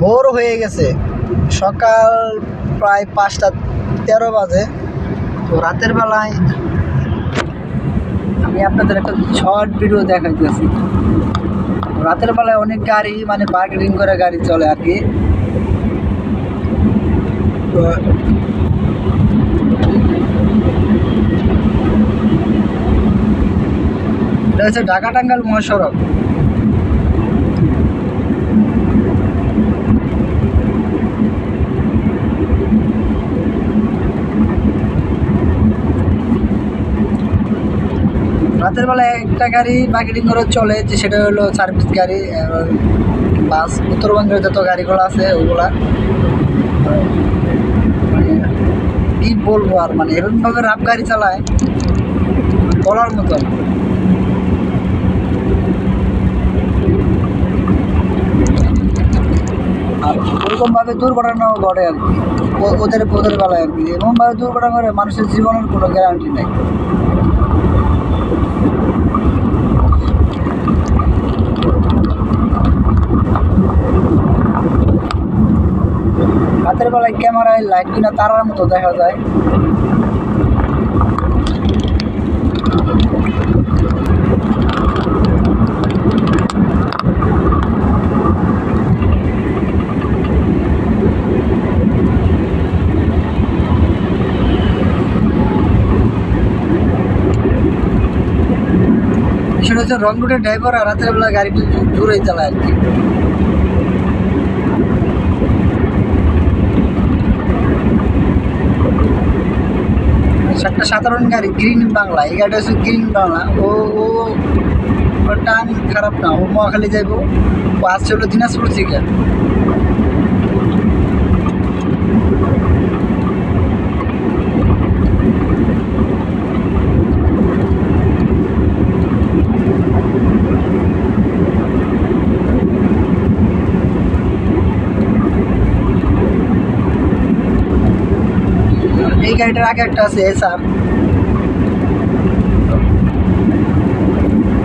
ভোর হয়ে গেছে। সকাল প্রায় পাঁচটা তেরো বাজে। তো রাতের বেলায় আমি আপনাদের একটা শর্ট ভিডিও দেখাইতেছি। রাতের বেলায় অনেক গাড়ি মানে পার্কিং করে গাড়ি চলে আর কি। ঢাকা টাঙ্গাল মহাসড়ক। রাতের বেলায় একটা গাড়ি মার্কেটিং করে চলে, যে সেটা হলো সার্ভিস গাড়ি বাস, উত্তরবঙ্গের যত গাড়িগুলো আছে ওগুলা। মানে কি বলব আর মানে এরকমভাবে রাফ গাড়ি চালায়, বলার মতন আর ওরকমভাবে দুর্ঘটনাও ঘটে আর কি ওদের ওদের বেলায় আর কি। এমনভাবে দুর্ঘটনা করে মানুষের জীবনের কোনো গ্যারান্টি নেই। রাতের বেলায় ক্যামেরায় লাইট কিনা তারার মতো দেখা যায়। রং রুটের ড্রাইভার আর রাতের বেলা গাড়িটি জোরেই চালায় আর কি। একটা সাধারণ গাড়ি গ্রিন বাংলা এই গাড়িটা হচ্ছে গ্রিন বাংলা ও ও টান খারাপ না, ও মহাখালী যাইব। ও আসছে হলো দিনাজপুর থেকে। এই গাড়িটার আগে একটা আছে এসআর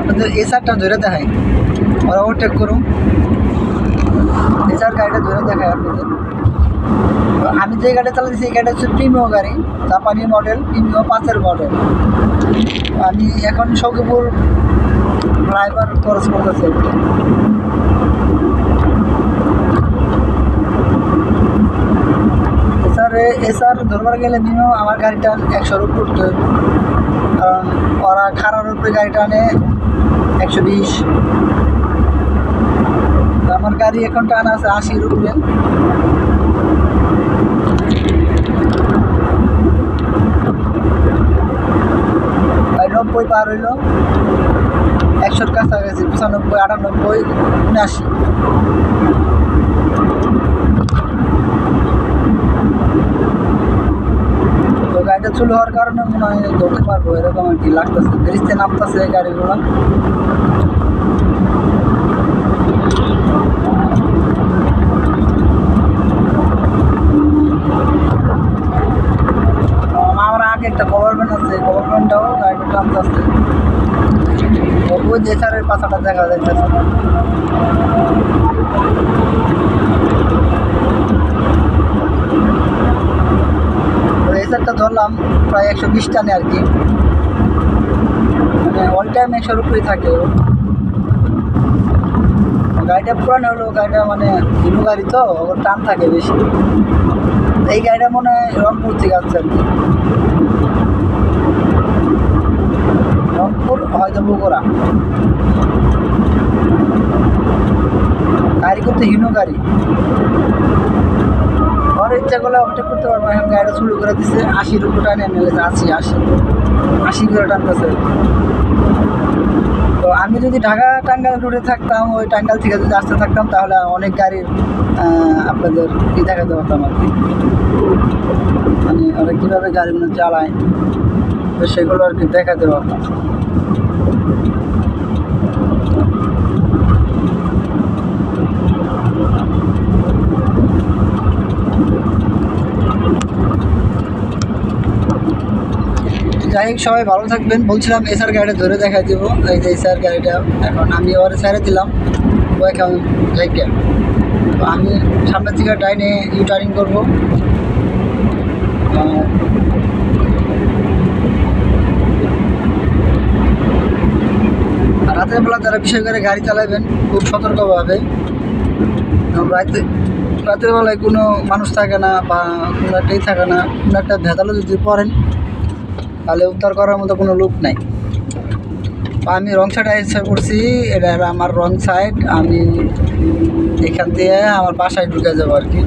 আপনাদের এসআরটা ধরে দেখায় ওরা ওভারটেক করুন এসআর গাড়িটা ধরে দেখায় আপনাদের। আমি যে গাড়ি চালাচ্ছি এই গাড়িটা হচ্ছে প্রিমিও গাড়ি জাপানি মডেল প্রিমিও পাঁচের মডেল আমি এখন সৌকিপুর ড্রাইভার খরচ করতেছি। এসআর এসআর ধরবার গেলে মিনিমাম আমার গাড়িটা একশোর উপর উঠতে হবে। কারণ ওরা খারার উপরে গাড়িটা আনে, একশো বিশ। আমার গাড়ি এখন টান আছে আশির উপরে। নব্বই পার হইল। একশোর কাছাকাছি, পঁচানব্বই, আটানব্বই, উনআশি। গাড়িটা চুলো হওয়ার কারণে মনে হয় ধরতে পারব, এরকম আর কি লাগতেছে। ব্রিজতে নামতেছে গাড়িগুলো। আগে একটা গভর্নমেন্ট আছে গভর্নমেন্টটাও গাড়িটা ওই যে স্যারের পাশাটা দেখা যাইতেছে। রেসারটা ধরলাম, প্রায় একশো বিশ টানে আর কি। মানে অল টাইম একশোর উপরেই থাকে। গাড়িটা পুরানো হলো গাড়িটা মানে হিরো গাড়ি তো, ওর টান থাকে বেশি। এই গাড়িটা মনে হয় রংপুর থেকে আসছে আর কি। রংপুর, হয়তো বগুড়া। গাড়ি করতে হিনো গাড়ি। ওর ইচ্ছা করলে ওভারটেক করতে পারব এখন গাড়িটা শুরু করে দিছে। আশির উপর টানে নিলে আশি আশি। আশি করে টানতেছে। তো আমি যদি ঢাকা টাঙ্গাইল রুটে থাকতাম, ওই টাঙ্গাইল থেকে যদি আসতে থাকতাম, তাহলে অনেক গাড়ির আপনাদের ই দেখাতে পারতাম আর কি। মানে ওরা কীভাবে গাড়িগুলো চালায়, তো সেগুলো আর কি দেখাতে পারতাম। যাই সবাই ভালো থাকবেন। বলছিলাম এসআর গাড়িটা ধরে দেখা দিব। এই যে এসআর গাড়িটা, এখন আমি ওরে ছেড়ে দিলাম। ওয়েলকাম লাইক তো আমি সামনের থেকে ডাইনে ইউ টার্নিং করব রাতের বেলা যারা বিশেষ করে গাড়ি চালাবেন খুব সতর্কভাবে। রাতে, রাতের বেলায় কোনো মানুষ থাকে না বা কোনো একটাই থাকে না। কোনো একটা ভেদালো যদি পড়েন তাহলে উদ্ধার করার মতো কোনো লোক নাই। আমি রং সাইড ইচ্ছা করছি এটা আমার রং সাইড আমি এখান দিয়ে আমার বাসায় ঢুকে যাব আর কি।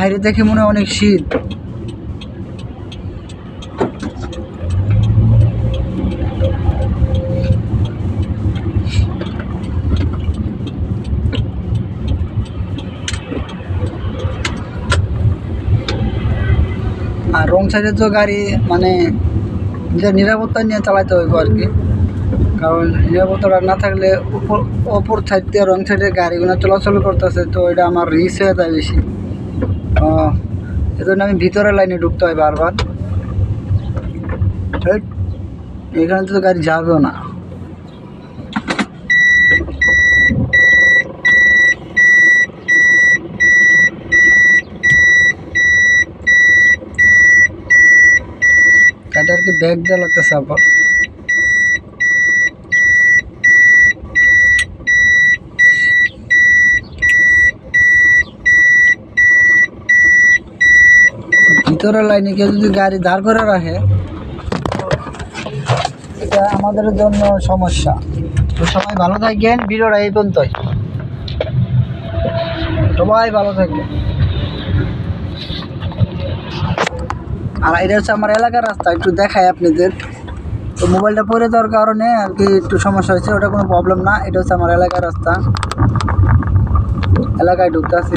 বাইরে দেখে মনে হয় অনেক শীত। আর রং সাইডে তো গাড়ি মানে নিজের নিরাপত্তা নিয়ে চালাতে হইব আর কি। কারণ নিরাপত্তাটা না থাকলে অপর সাইড দিয়ে রং সাইডে গাড়িগুলো চলাচল করতেছে, তো এটা আমার রিস্ক হয়ে যায় বেশি। এজন্য আমি ভিতরের লাইনে ঢুকতে হয় বারবার। এখানে তো গাড়ি যাবেও না। গাড়িটা আর কি ব্যাগ দেওয়া লাগতেছে আবার? ভিতরের লাইনে কেউ যদি গাড়ি দাঁড় করে রাখে, এটা আমাদের জন্য সমস্যা। তো সবাই ভালো থাকবেন ভিডিওটা এই পর্যন্তই। সবাই ভালো থাকবেন আর এটা হচ্ছে আমার এলাকার রাস্তা, একটু দেখাই আপনাদের। তো মোবাইলটা পরে দেওয়ার কারণে আর কি একটু সমস্যা হয়েছে, ওটা কোনো প্রবলেম না। এটা হচ্ছে আমার এলাকার রাস্তা। এলাকায় ঢুকতে আছি।